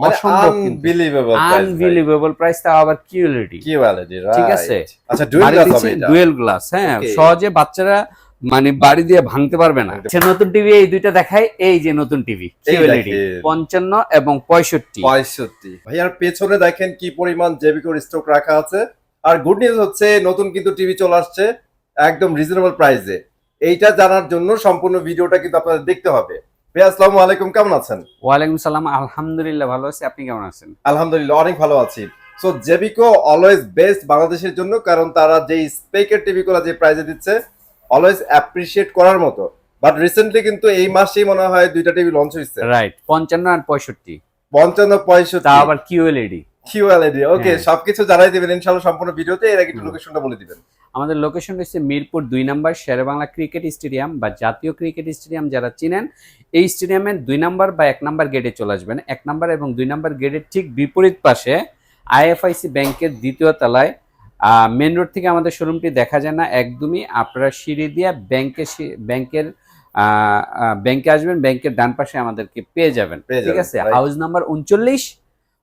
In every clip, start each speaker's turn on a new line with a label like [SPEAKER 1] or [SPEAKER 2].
[SPEAKER 1] মানে unbelievable
[SPEAKER 2] unbelievable price তাও আবার কিউলিটি
[SPEAKER 1] কিউএলইডি
[SPEAKER 2] ঠিক আছে।
[SPEAKER 1] আচ্ছা ডুয়েল গ্লাস হবে এটা?
[SPEAKER 2] ডুয়েল গ্লাস হ্যাঁ। সহজে বাচ্চারা মানে বাড়ি দিয়ে ভাঙতে পারবে না। সে নতুন টিভি এই দুইটা দেখায় এই যে নতুন টিভি। পঞ্চান্ন এবং পঁয়ষট্টি।
[SPEAKER 1] পঁয়ষট্টি। ভাইয়ার পেছনে দেখেন কি পরিমাণ জেবিকোর স্টক রাখা আছে। আর গুড নিউজ হচ্ছে নতুন কিন্তু টিভি চলে আসছে একদম রিজনেবল প্রাইসে এইটা জানার জন্য সম্পূর্ণ ভিডিওটা কিন্তু আপনাদের দেখতে হবে। আসসালামু আলাইকুম কেমন আছেন?
[SPEAKER 2] ওয়ালাইকুম সালাম আলহামদুলিল্লাহ ভালো আছি। আপনি কেমন আছেন?
[SPEAKER 1] আলহামদুলিল্লাহ অনেক ভালো আছি। সো জেবিকো অলওয়েজ বেস্ট বাংলাদেশের জন্য কারণ তারা যে স্পেকের টিভি গুলো যে প্রাইজে দিচ্ছে অলওয়েজ অ্যাপ্রিসিয়েট করার মতো। বাট রিসেন্টলি কিন্তু এই মাসেই মনে হয় দুইটা টিভি লঞ্চ হয়েছে
[SPEAKER 2] রাইট পঞ্চান্ন আর পঁয়ষট্টি।
[SPEAKER 1] পঞ্চান্ন পঁয়ষট্টি।
[SPEAKER 2] আবার কিউএলইডি
[SPEAKER 1] কিউএলইডি ওকে। সবকিছু জানাই দিবেন ইনশাআল্লাহ সম্পূর্ণ ভিডিওতে এর আগে একটু। লোকেশনটা বলে দিবেন।
[SPEAKER 2] আমাদের লোকেশন হচ্ছে মিরপুর দুই নম্বর শেরেবাংলা ক্রিকেট স্টেডিয়াম বা জাতীয় ক্রিকেট স্টেডিয়াম যারা চিনেন এই স্টেডিয়ামের দুই নম্বর বা এক নম্বর গেটে চলে আসবেন। এক নম্বর এবং দুই নম্বর গেটের ঠিক বিপরীত পাশে আইএফআইসি ব্যাংকের দ্বিতীয় তলায় মেন রোড থেকে আমাদের শোরুমটি দেখা যায় না একদমই আপনারা সিঁড়ি দিয়ে ব্যাংকে ব্যাংকের ব্যাংকে আসবেন ব্যাংকের ডান পাশে আমাদেরকে পেয়ে যাবেন। ঠিক আছে. হাউস নাম্বার উনচল্লিশ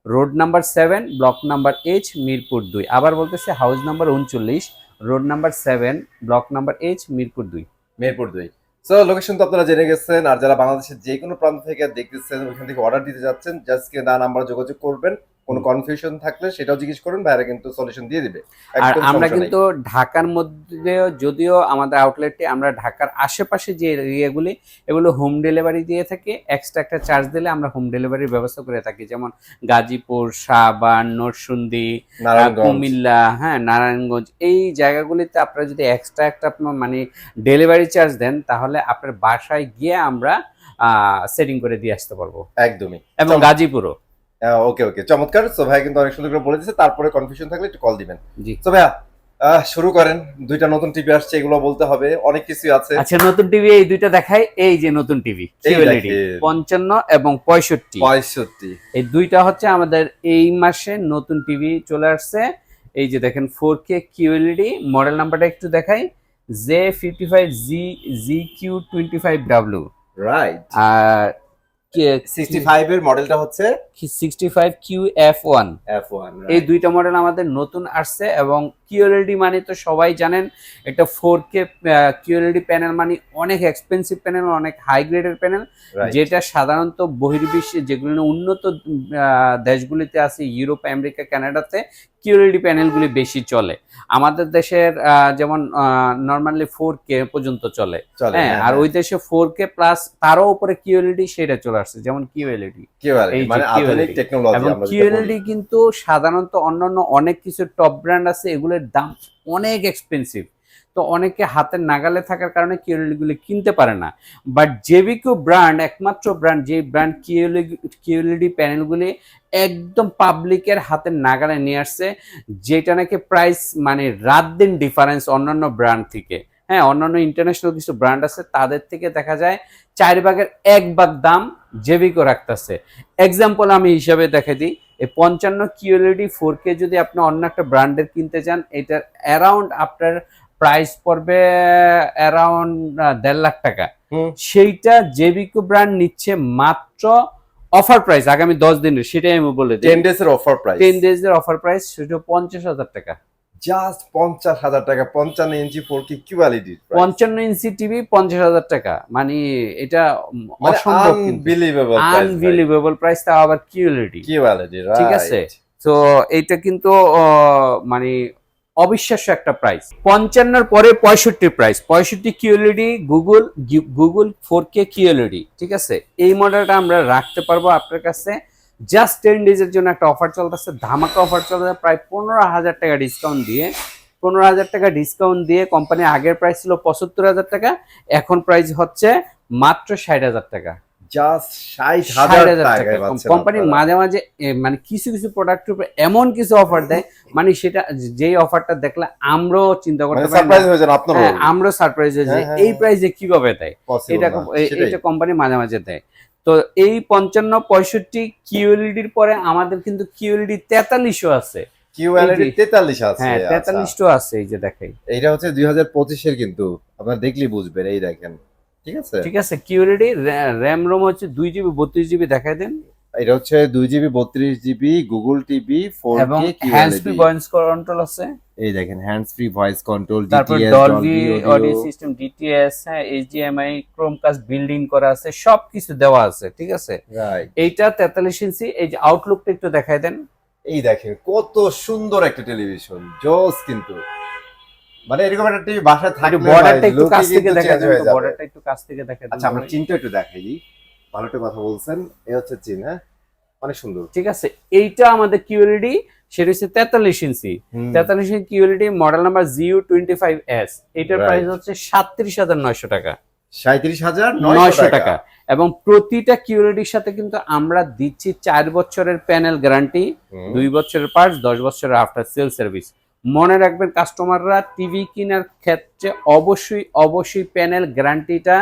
[SPEAKER 2] road number seven block number H Mirpur দুই। আবার বলতেছে হাউস নাম্বার উনচল্লিশ road number seven, block number H, Mirpur দুই।
[SPEAKER 1] মিরপুর দুই। সো লোকেশন তো আপনারা জেনে গেছেন, আর যারা বাংলাদেশের যে কোনো প্রান্ত থেকে দেখতেছেন ওইখান থেকে অর্ডার দিতে যাচ্ছেন জাস্ট কিনে দা নাম্বার যোগাযোগ করবেন। কোনো কনফিউশন থাকলে সেটাও জিজ্ঞেস করুন ভাইরা কিন্তু সলিউশন দিয়ে দিবে।
[SPEAKER 2] আর আমরা কিন্তু ঢাকার মধ্যে যদিও আমাদের আউটলেটটি আমরা ঢাকার আশেপাশে যে এরিয়াগুলি এগুলো হোম ডেলিভারি দিয়ে থাকি এক্সট্রা একটা চার্জ দিলে আমরা হোম ডেলিভারির ব্যবস্থা করে থাকি। যেমন গাজীপুর সাবান নরসুন্দি কুমিল্লা হ্যাঁ নারায়ণগঞ্জ এই জায়গাগুলিতে আপনারা যদি এক্সট্রা একটা আপনার মানে ডেলিভারি চার্জ দেন তাহলে আপনার বাসায় গিয়ে আমরা সেটিং করে দিয়ে আসতে পারব।
[SPEAKER 1] একদমই।
[SPEAKER 2] এবং গাজীপুরও।
[SPEAKER 1] ওকে ওকে চমৎকার। সো ভাই কিন্তু অনেক সুন্দর করে বলে তারপরে কনফিউশন থাকলে একটু কল দিবেন।
[SPEAKER 2] জি।
[SPEAKER 1] তো ভাইয়া শুরু করেন। দুইটা নতুন টিভি আসছে এগুলো বলতে হবে। অনেক কিছু আছে।
[SPEAKER 2] আচ্ছা নতুন টিভি এই দুইটা দেখায় এই যে নতুন টিভি। পঞ্চান্ন এবং পঁয়ষট্টি।
[SPEAKER 1] পঁয়ষট্টি।
[SPEAKER 2] এই দুইটা হচ্ছে আমাদের এই মাসে নতুন টিভি চলে আসছে। এই যে দেখেন ফোর কে কিউএলইডি মডেল নাম্বারটা একটু দেখাই। J fifty five G G Q twenty five W
[SPEAKER 1] right
[SPEAKER 2] আর
[SPEAKER 1] এর মডেলটা হচ্ছে
[SPEAKER 2] sixty five Q F one
[SPEAKER 1] F one
[SPEAKER 2] এই দুইটা মডেল আমাদের নতুন আসছে এবং কিউএলইডি মানে তো সবাই জানেন এটা ফোর কে কিউএলইডি প্যানেল মানে অনেক এক্সপেন্সিভ প্যানেল অনেক হাই গ্রেডের প্যানেল যেটা সাধারণত বহির্বিশ্বে যেগুলো উন্নত দেশগুলিতে আছে ইউরোপ আমেরিকা কানাডাতে কিউএলইডি প্যানেলগুলি বেশি চলে। আমাদের দেশের যেমন নর্মালি ফোর কে পর্যন্ত চলে।
[SPEAKER 1] চলে
[SPEAKER 2] হ্যাঁ আর ওই দেশে ফোর কে প্লাস তারও উপরে কিউএলইডি সেটা চলে আসছে যেমন
[SPEAKER 1] মানে
[SPEAKER 2] এবং
[SPEAKER 1] বলি।
[SPEAKER 2] কিউএলইডি কিন্তু সাধারণত অন্যান্য অনেক কিছু টপ ব্র্যান্ড আছে দাম অনেক এক্সপেন্সিভ তো অনেকে হাতের নাগালে থাকার কারণে কিউএলইডিগুলি কিনতে পারে না। বাট জেবিকো ব্র্যান্ড একমাত্র ব্র্যান্ড যে ব্র্যান্ড কিউএলইডি কিউএলইডি প্যানেলগুলি একদম পাবলিকের হাতের নাগালে নিয়ে আসছে, যেটা নাকি প্রাইস মানে রাত দিন ডিফারেন্স অন্যান্য ব্র্যান্ড থেকে। হ্যাঁ অন্যান্য ইন্টারন্যাশনাল কিছু ব্র্যান্ড আছে, তাদের থেকে দেখা যায় চার ভাগের এক ভাগ দাম জেবিকো রাখতেছে। এক্সাম্পল আমি হিসাবে দেখে দিই। এই পঞ্চান্ন কিউএলইডি ফোর কে যদি আপনি অন্য একটা ব্র্যান্ডের কিনতে চান এটার অ্যারাউন্ড আপনার প্রাইস পড়বে অ্যারাউন্ড দেড় লাখ টাকা। সেইটা জেবিকো ব্র্যান্ড নিচ্ছে মাত্র অফার প্রাইস আগামী দশ দিনের সেটাই আমি বলে দিই।
[SPEAKER 1] টেন ডেজ এর অফার প্রাইস
[SPEAKER 2] টেন ডেজ এর অফার প্রাইস সেটা পঞ্চাশ হাজার টাকা।
[SPEAKER 1] জাস্ট পঞ্চাশ হাজার টাকা পঞ্চান্ন ইঞ্চি ফোর কি কিউএলইডি
[SPEAKER 2] পঞ্চান্ন ইঞ্চি টিভি পঞ্চাশ হাজার টাকা। মানে এটা অসম্ভব
[SPEAKER 1] আনবিলিভেবল
[SPEAKER 2] আনবিলিভেবল প্রাইস তাও আবার কিউএলইডি
[SPEAKER 1] কিউএলইডি
[SPEAKER 2] ঠিক আছে? তো এইটা কিন্তু মানে অবিশ্বাস্য একটা প্রাইস পঞ্চান্নর পরে পঁয়ষট্টি প্রাইস পঁয়ষট্টি QLED Google Google four K QLED ঠিক আছে? এই মডেলটা আমরা রাখতে পারব আপনার কাছে। জাস্ট টেন ডেজের জন্য একটা অফার চলতেছে। ধামাকা অফার চলতেছে। প্রায় পনেরো হাজার টাকা ডিসকাউন্ট দিয়ে পনেরো হাজার টাকা ডিসকাউন্ট দিয়ে কোম্পানি আগের প্রাইস ছিল পঁচাত্তর হাজার টাকা। এখন প্রাইস হচ্ছে মাত্র ষাট হাজার টাকা। কোম্পানি মাঝে মাঝে মানে কিছু কিছু প্রোডাক্টের উপর এমন কিছু অফার দেয় মানে সেটা যেই অফারটা দেখলে আমরাও চিন্তা
[SPEAKER 1] মানে
[SPEAKER 2] করতে পারি
[SPEAKER 1] সারপ্রাইজ যান
[SPEAKER 2] হ্যাঁ, আমরাও সারপ্রাইজ হয়ে যাই।
[SPEAKER 1] হ্যাঁ, হ্যাঁ,
[SPEAKER 2] এই। প্রাইসে কীভাবে দেয়। এটা কোম্পানি মাঝে মাঝে দেয়। তো এই পঞ্চান্ন পঁয়ষট্টি কিউএলইডির পরে আমাদের কিন্তু কিউএলডি তেতাল্লিশও আছে। কিউএলডি
[SPEAKER 1] তেতাল্লিশ আছে
[SPEAKER 2] হ্যাঁ
[SPEAKER 1] আচ্ছা।
[SPEAKER 2] তেতাল্লিশটাও আছে এই যে দেখাই।
[SPEAKER 1] হচ্ছে 2025 এর কিন্তু আপনার দেখলেই বুঝবেন এই দেখেন। ঠিক আছে?
[SPEAKER 2] ঠিক আছে র্যাম রোম হচ্ছে দুই জিবি বত্রিশ জিবি দেখাই দেন।
[SPEAKER 1] এটা হচ্ছে দুই জিবি বত্রিশ জিবি গুগল টিভি ফোর
[SPEAKER 2] এবং হ্যান্ডস ফ্রি ভয়েস কন্ট্রোল আছে।
[SPEAKER 1] এই দেখেন হ্যান্ডস ফ্রি ভয়েস কন্ট্রোল
[SPEAKER 2] তারপর ডলবি অডিও সিস্টেম ডিটিএস হ্যাঁ এইচডিএমআই ক্রোমকাস্ট বিল্ডিং করা আছে সবকিছু দেওয়া আছে ঠিক আছে? এইটা তেতাল্লিশ ইঞ্চি এই যে আউটলুকটা একটু দেখাই দেন।
[SPEAKER 1] এই দেখেন কত সুন্দর একটা টেলিভিশন জোস কিন্তু। মানে এরকম একটা টিভি বাসায় থাকলে
[SPEAKER 2] বর্ডারটা একটু কাছ থেকে দেখা
[SPEAKER 1] যাবে।
[SPEAKER 2] বর্ডারটা একটু কাছ থেকে দেখা দেন
[SPEAKER 1] আচ্ছা আমরা চিনটা একটু দেখাই দিই। ভালো একটা কথা বলছেন এ হচ্ছে চিন হ্যাঁ? অনেক সুন্দর।
[SPEAKER 2] ঠিক আছে এইটা আমাদের কিউএলডি সেটা হচ্ছে তেতাল্লিশ ইঞ্চি। তেতাল্লিশ ইঞ্চি কিউএলডি মডেল নাম্বার জিও টোয়েন্টি ফাইভ এস এটার প্রাইস হচ্ছে সাতত্রিশ হাজার নয়শো টাকা।
[SPEAKER 1] সাঁইত্রিশ হাজার
[SPEAKER 2] নয়শো টাকা। এবং প্রতিটা কিউরিটির সাথে কিন্তু আমরা দিচ্ছি চার বছরের প্যানেল গ্যারান্টি দুই বছরের পার্টস দশ বছরের আফটার সেল সার্ভিস মনে রাখবেন কাস্টমাররা টিভি কেনার ক্ষেত্রে অবশ্যই অবশ্যই প্যানেল গ্যারান্টিটা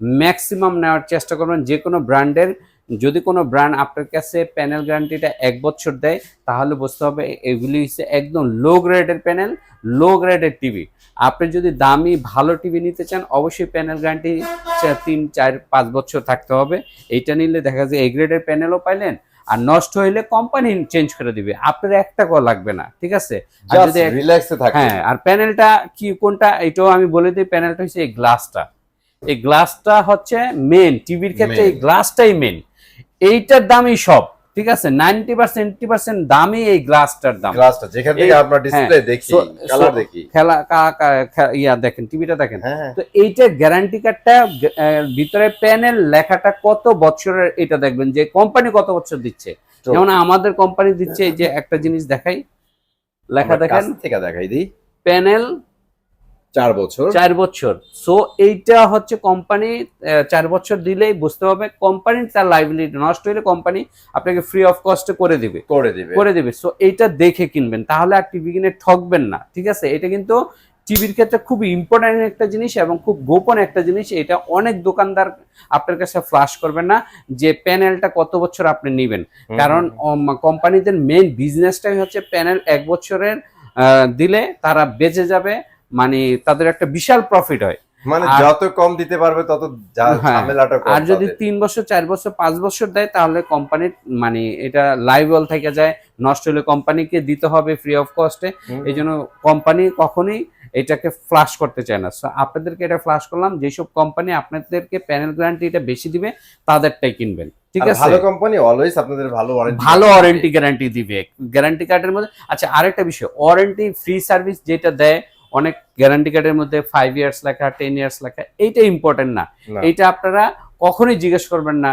[SPEAKER 2] ম্যাক্সিমাম নেওয়ার চেষ্টা করবেন। যে কোনো ব্র্যান্ডের যদি কোনো ব্র্যান্ড আপনার কাছে প্যানেল গ্যারান্টিটা এক বছর দেয় তাহলে বুঝতে হবে এগুলি হচ্ছে একদম লো গ্রেডের প্যানেল লো গ্রেডের টিভি আপনি যদি দামি ভালো টিভি নিতে চান অবশ্যই প্যানেল গ্যারান্টি তিন চার পাঁচ বছর থাকতে হবে। এইটা নিলে দেখা যায় এই গ্রেডের প্যানেলও পাইলেন আর নষ্ট হইলে কোম্পানি চেঞ্জ করে দিবে। আপনার একটা টাকাও লাগবে না ঠিক আছে? আর যদি হ্যাঁ আর প্যানেলটা কি কোনটা এটাও আমি বলে দিই প্যানেলটা হচ্ছে এই গ্লাসটা এই গ্লাসটা হচ্ছে মেন টিভির ক্ষেত্রে এই গ্লাসটাই মেন এইটার দামই সব ঠিক আছে? নাইনটি পার্সেন্ট পার্সেন্ট দামই এই গ্লাসটার দাম।
[SPEAKER 1] গ্লাসটা যেখান থেকে আমরা ডিসপ্লে দেখি কালার দেখি।
[SPEAKER 2] খেলা কা- কা- ইয়া দেখেন টিভিটা দেখেন।
[SPEAKER 1] হ্যাঁ হ্যাঁ।
[SPEAKER 2] তো এইটা গ্যারান্টি কার্ডটা ভিতরে প্যানেল লেখাটা কত বছরের এটা দেখবেন যে কোম্পানি কত বছর দিচ্ছে। যেমন আমাদের কোম্পানি দিচ্ছে এই যে একটা জিনিস দেখাই। লেখা দেখেন।
[SPEAKER 1] থেকে দেখাই দিই।
[SPEAKER 2] প্যানেল
[SPEAKER 1] চার বছর।
[SPEAKER 2] চার বছর। সো এইটা হচ্ছে কোম্পানি চার বছর দিলেই বুঝতে হবে কোম্পানির তার লাইবিলিটি নষ্ট হলে কোম্পানি আপনাকে ফ্রি অফ কস্টে করে দিবে।
[SPEAKER 1] করে দিবে।
[SPEAKER 2] করে দিবে। সো এইটা দেখে কিনবেন। তাহলে আর টিভি কিনে ঠকবেন না। ঠিক আছে? এটা কিন্তু টিভির ক্ষেত্রে খুব ইম্পর্টেন্ট একটা জিনিস এবং খুব গোপন একটা জিনিস। এটা অনেক দোকানদার আপনার কাছে ফ্লাশ করবেন না যে প্যানেলটা কত বছর আপনি নেবেন। কারণ কোম্পানিদের মেইন বিজনেসটাই হচ্ছে প্যানেল এক বছরের আহ, দিলে তারা বেঁচে যাবে। মানে তাদের একটা বিশাল প্রফিট হয়।
[SPEAKER 1] মানে যত কম দিতে পারবে তত
[SPEAKER 2] হ্যাঁ,
[SPEAKER 1] ঝামেলাটা
[SPEAKER 2] আর যদি তিন বছর চার বছর পাঁচ বছর দেয় তাহলে কোম্পানির মানে এটা লাইবল থেকে যায় নষ্ট হলে কোম্পানিকে দিতে হবে ফ্রি অফ কস্টে এই জন্য কোম্পানি কখনোই এটাকে ফ্লাশ করতে চায় না। সো আপনাদেরকে এটা ফ্লাশ করলাম যেসব কোম্পানি আপনাদেরকে প্যানেল গ্যারান্টি এটা বেশি দিবে তাদেরটাই কিনবেন। ঠিক আছে?
[SPEAKER 1] ভালো কোম্পানি অলওয়েজ আপনাদের ভালো ওয়ারেন্টি
[SPEAKER 2] ভালো ওয়ারেন্টি গ্যারান্টি দিবে। গ্যারান্টি কার্ডের মধ্যে আচ্ছা আরেকটা বিষয় ওয়ারেন্টি ফ্রি সার্ভিস যেটা দেয় অনেক গ্যারান্টি কার্ডের মধ্যে ফাইভ ইয়ার্স লেখা টেন ইয়ার্স লেখা এইটা ইম্পর্টেন্ট না। এইটা আপনারা কখনোই জিজ্ঞেস করবেন না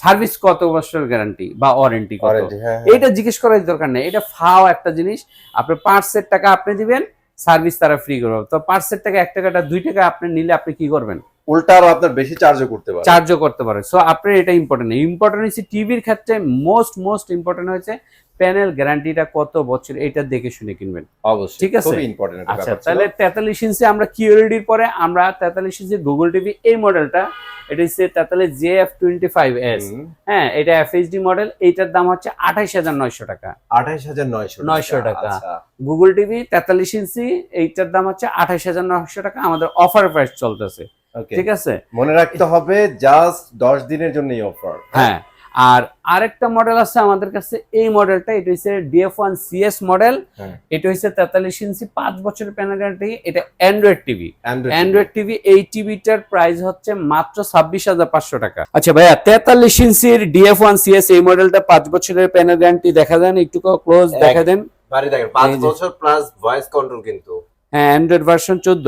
[SPEAKER 2] সার্ভিস কত বছর গ্যারান্টি বা ওয়ারেন্টি কত?
[SPEAKER 1] হ্যাঁ হ্যাঁ।
[SPEAKER 2] এইটা জিজ্ঞেস করার দরকার নেই। এটা ফাও একটা জিনিস আপনি পাঁচশের টাকা আপনি দিবেন সার্ভিস তারা ফ্রি করবে। তো পাঁচশের টাকা এক টাকাটা দুই টাকা আপনি নিলে আপনি কি করবেন?
[SPEAKER 1] উল্টা আরও আপনার বেশি চার্জও করতে পারে
[SPEAKER 2] চার্জও করতে পারে সো আপনার এটা ইম্পর্টেন্ট ইম্পর্টেন্ট হচ্ছে টিভির ক্ষেত্রে মোস্ট মোস্ট ইম্পর্টেন্ট হচ্ছে প্যানেল গ্যারান্টিটা কত বছর এটা দেখে শুনে কিনবেন।
[SPEAKER 1] অবশ্যই
[SPEAKER 2] ঠিক আছে?
[SPEAKER 1] ইম্পর্টেন্ট
[SPEAKER 2] আচ্ছা। তাহলে তেতাল্লিশ ইঞ্চি আমরা কিউএলডির পরে আমরা তেতাল্লিশ ইঞ্চি গুগল টিভি এই মডেলটা এটা হচ্ছে তেতাল্লিশ J F twenty five S হ্যাঁ এটা এফএইচডি মডেল এইটার দাম হচ্ছে আঠাইশ হাজার নয়শো টাকা।
[SPEAKER 1] আঠাইশ হাজার নয়শো
[SPEAKER 2] 900 টাকা।
[SPEAKER 1] আচ্ছা,
[SPEAKER 2] গুগল টিভি তেতাল্লিশ ইঞ্চি এইটার দাম হচ্ছে আঠাইশ হাজার নয়শো টাকা। আমাদের অফার প্রাইস চলতেছে. ঠিক আছে?
[SPEAKER 1] মনে রাখতে হবে জাস্ট দশ দিনের জন্য এই অফার
[SPEAKER 2] হ্যাঁ। আর আরেকটা মডেল আছে আমাদের কাছে এই মডেলটা এটা হচ্ছে ডিএফ ওয়ান সিএস মডেল। এটা হচ্ছে তেতাল্লিশ ইঞ্চি পাঁচ বছরের প্যানেল গ্যারান্টি এটা অ্যান্ড্রয়েড টিভি
[SPEAKER 1] অ্যান্ড্রয়েড
[SPEAKER 2] টিভি এই টিভিটার প্রাইস হচ্ছে মাত্র ছাব্বিশ হাজার পাঁচশো টাকা। আচ্ছা ভাইয়া তেতাল্লিশ ইঞ্চির ডিএফ ওয়ান সিএস এই মডেলটা পাঁচ বছরের প্যানেল গ্যারান্টি দেখা দেন একটু ক্লোজ দেখা দেন।
[SPEAKER 1] দেখেন পাঁচ বছর প্লাস ভয়েস কন্ট্রোল কিন্তু।
[SPEAKER 2] হ্যাঁ অ্যান্ড্রয়েড ভার্সন চোদ্দ।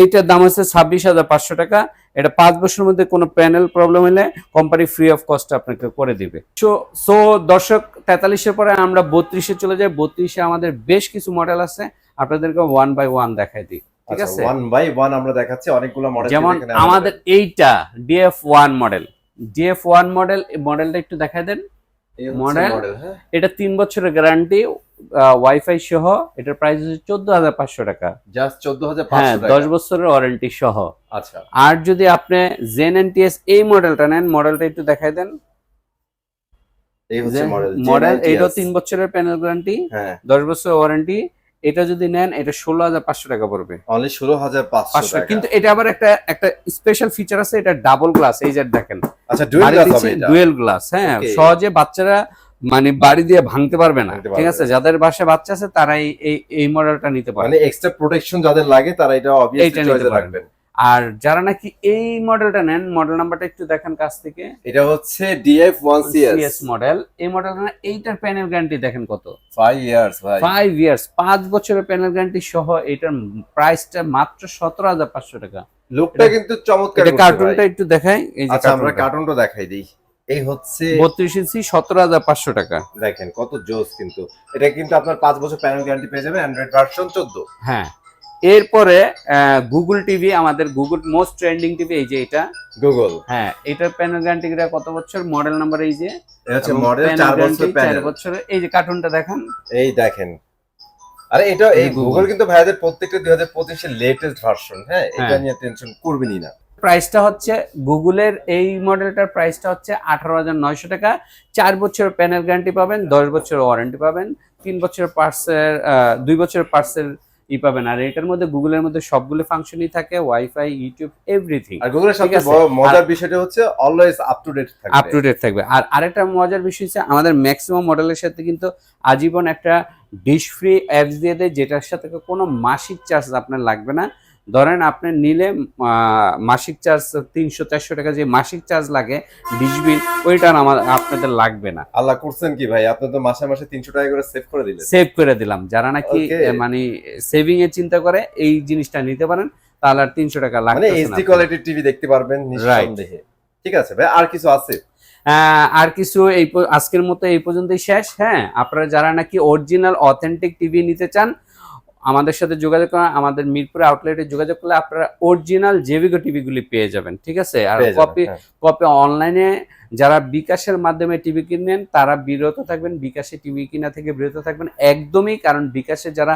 [SPEAKER 2] এইটার দাম হচ্ছে ছাব্বিশ হাজার পাঁচশো টাকা। এটা পাঁচ বছরের মধ্যে কোনো প্যানেল প্রবলেম হলে কোম্পানি ফ্রি অফ কস্ট আপনাকে করে দিবে। সো সো দর্শক তেতাল্লিশের পরে আমরা বত্রিশে চলে যাই। বত্রিশে আমাদের বেশ কিছু মডেল আছে। আপনাদেরকে ওয়ান বাই ওয়ান দেখাই দিই। ঠিক আছে?
[SPEAKER 1] ওয়ান বাই ওয়ান আমরা দেখাচ্ছি। অনেকগুলো মডেল
[SPEAKER 2] যেমন আমাদের এইটা DF one model DF one model মডেলটা একটু দেখাই দেন।
[SPEAKER 1] মডেল হ্যাঁ।
[SPEAKER 2] এটা তিন বছরের গ্যারান্টি ওয়াইফাই সহ এটার প্রাইস হচ্ছে চোদ্দ হাজার পাঁচশো টাকা।
[SPEAKER 1] জাস্ট চোদ্দ হাজার
[SPEAKER 2] হ্যাঁ দশ বছরের ওয়ারেন্টি সহ।
[SPEAKER 1] আচ্ছা।
[SPEAKER 2] আর যদি আপনি জেন এন টিএস এই মডেলটা নেন মডেলটা একটু দেখাই দেন।
[SPEAKER 1] এই হচ্ছে মডেল
[SPEAKER 2] মডেল এইটাও তিন বছরের প্যানেল গ্যারান্টি
[SPEAKER 1] হ্যাঁ।
[SPEAKER 2] দশ বছর ওয়ারেন্টি এটা যদি নেন এটা ষোলো হাজার পাঁচশো টাকা পড়বে।
[SPEAKER 1] অনলি ষোলো হাজার পাঁচশো
[SPEAKER 2] কিন্তু এটা আবার একটা একটা স্পেশাল ফিচার আছে এটা ডাবল গ্লাস এই যে দেখেন।
[SPEAKER 1] আচ্ছা ডুয়েল এটা।
[SPEAKER 2] গ্লাস হ্যাঁ সহজে বাচ্চারা মানে বাড়ি দিয়ে ভাঙতে পারবে না। ঠিক আছে? যাদের বাসায় বাচ্চা আছে তারা এই এই- মডেলটা নিতে পারে
[SPEAKER 1] মানে এক্সট্রা প্রোটেকশন যাদের লাগে তারা এটা অবভিয়াসলি চয়েসে রাখবেন।
[SPEAKER 2] আর যারা নাকি এই মডেলটা নেন মডেল নাম্বারটা একটু দেখেন কাছ থেকে।
[SPEAKER 1] এটা হচ্ছে ডিএফ ওয়ান সিএস
[SPEAKER 2] মডেল এই মডেলটা না এইটার প্যানেল গ্যারান্টি দেখেন কত।
[SPEAKER 1] ফাইভ ইয়ার্স ভাই।
[SPEAKER 2] ফাইভ ইয়ার্স পাঁচ বছরের প্যানেল গ্যারান্টি সহ এটার প্রাইসটা মাত্র সতেরো হাজার পাঁচশো টাকা।
[SPEAKER 1] লুকটা কিন্তু চমৎকার
[SPEAKER 2] কার্টুনটা একটু দেখাই এই যে
[SPEAKER 1] আচ্ছা আমরা
[SPEAKER 2] কার্টুনটা
[SPEAKER 1] দেখাই দিই। এই হচ্ছে
[SPEAKER 2] বত্রিশ ইঞ্চি সতেরো হাজার পাঁচশো টাকা।
[SPEAKER 1] দেখেন কত জোস কিন্তু। এটা কিন্তু আপনার পাঁচ বছর প্যানেল গ্যারান্টি পেয়ে যাবেন অ্যান্ড্রয়েড ভার্সন চোদ্দ।
[SPEAKER 2] হ্যাঁ। এরপরে গুগল টিভি আমাদের গুগল মোস্ট ট্রেন্ডিং টিভি এই যে এটা।
[SPEAKER 1] গুগল
[SPEAKER 2] হ্যাঁ এটার প্যানেল গ্যারান্টি কত বছর? মডেল নাম্বার এই যে।
[SPEAKER 1] হচ্ছে মডেল
[SPEAKER 2] panel
[SPEAKER 1] চার বছর প্যানেল
[SPEAKER 2] চার বছরের। এই যে কার্টুনটা দেখেন।
[SPEAKER 1] এই দেখেন। আরে এটা এই গুগল কিন্তু ভাইয়াদের প্রত্যেকটা দুই হাজার পঁচিশের লেটেস্ট ভার্সন হ্যাঁ এটা
[SPEAKER 2] হ্যাঁ।
[SPEAKER 1] নিয়ে টেনশন করবেনই না।
[SPEAKER 2] প্রাইসটা হচ্ছে গুগলের এই মডেলটার প্রাইসটা হচ্ছে আঠারো হাজার নয়শো টাকা। চার বছর প্যানেল গ্যারান্টি পাবেন দশ বছর ওয়ারেন্টি পাবেন তিন বছর পার্সের দুই বছরের পার্সেল ই পাবেন। আর এটার মধ্যে গুগলের মধ্যে সবগুলো ফাংশনই থাকে ওয়াইফাই ইউটিউব এভরিথিং
[SPEAKER 1] আর গুগলের সবচেয়ে বড় মজার বিষয়টা হচ্ছে অলওয়েজ আপ টু ডেট থাকবে।
[SPEAKER 2] আপ টু ডেট থাকবে। আর আরেকটা মজার বিষয় হচ্ছে আমাদের ম্যাক্সিমাম মডেলের সাথে কিন্তু আজীবন একটা ডিশ ফ্রি অ্যাপস দিয়ে দেয় যেটার সাথে কোনো মাসিক চার্জ আপনার লাগবে না। ধরেন আপনি নিলে মাসিক চার্জ তিনশো চারশো টাকা যে মাসিক চার্জ লাগে ডিশ বিল ওইটা আমার আপনাদের লাগবে না।
[SPEAKER 1] আল্লাহ করছেন কি ভাই? আপনি তো মাসে মাসে তিনশো টাকা করে সেভ করে দিলেন।
[SPEAKER 2] সেভ করে দিলাম। যারা নাকি মানে সেভিং এর চিন্তা করে এই জিনিসটা নিতে পারেন তাহলে আর তিনশো টাকা
[SPEAKER 1] মানে
[SPEAKER 2] লাগবে
[SPEAKER 1] এইচডি কোয়ালিটির টিভি দেখতে পারবেন নিঃসন্দেহে। ঠিক আছে ভাই আর কিছু আছে?
[SPEAKER 2] আর কিছু এই আজকের মতো এই পর্যন্তই শেষ। হ্যাঁ আপনারা যারা নাকি অরিজিনাল অথেন্টিক টিভি নিতে চান আমাদের সাথে যোগাযোগ করেন আমাদের মিরপুর আউটলেটে যোগাযোগ করলে আপনারা অরিজিনাল জেভিগো টিভিগুলি পেয়ে যাবেন ঠিক আছে আর কপি। কপি অনলাইনে যারা বিকাশের মাধ্যমে টিভি কিনেন তারা বিরত থাকবেন বিকাশে টিভি কিনা থেকে বিরত থাকবেন একদমই কারণ বিকাশে যারা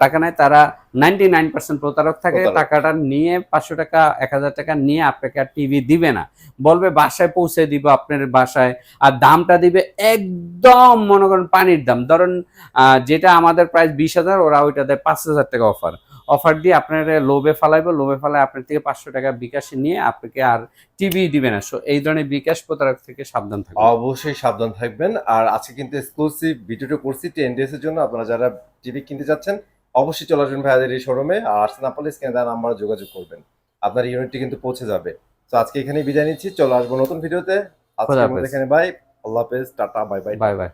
[SPEAKER 2] টাকা নেয় তারা নাইনটি নাইন পার্সেন্ট প্রতারক থাকে। টাকাটা নিয়ে পাঁচশো টাকা এক হাজার টাকা নিয়ে আপনাকে আর টিভি দিবে না। বলবে বাসায় পৌঁছে দিব আপনার বাসায়। আর দামটা দিবে একদম মনে করেন পানির দাম। ধরেন আহ, যেটা আমাদের প্রাইস বিশ হাজার ওরা ওইটা দেয় পাঁচ হাজার টাকা অফার অফার দিয়ে আপনার লোভে ফালাইবে লোভে ফালাই আপনার থেকে পাঁচশো টাকা বিকাশে নিয়ে আপনাকে আর টিভি দিবে না। সো এই ধরনের বিকাশ প্রতারক থেকে সাবধান থাকবে
[SPEAKER 1] অবশ্যই সাবধান থাকবেন। আর আজকে কিন্তু এক্সক্লুসিভ ভিডিওটা করছি টেন ডেজ এর জন্য। আপনারা যারা টিভি কিনতে যাচ্ছেন অবশ্যই চলে আসবেন ভাইয়াদের এই শোরুমে আর আসতে না পারলে স্ক্যান দেওয়া নাম্বারে যোগাযোগ করবেন। আপনার ইউনিটটি কিন্তু পৌঁছে যাবে। তো আজকে এখানেই বিদায় নিচ্ছি। চলে আসব নতুন ভিডিওতে মধ্যে এখানে বাই আল্লাহ হাফেজ। Tata bye bye
[SPEAKER 2] bye bye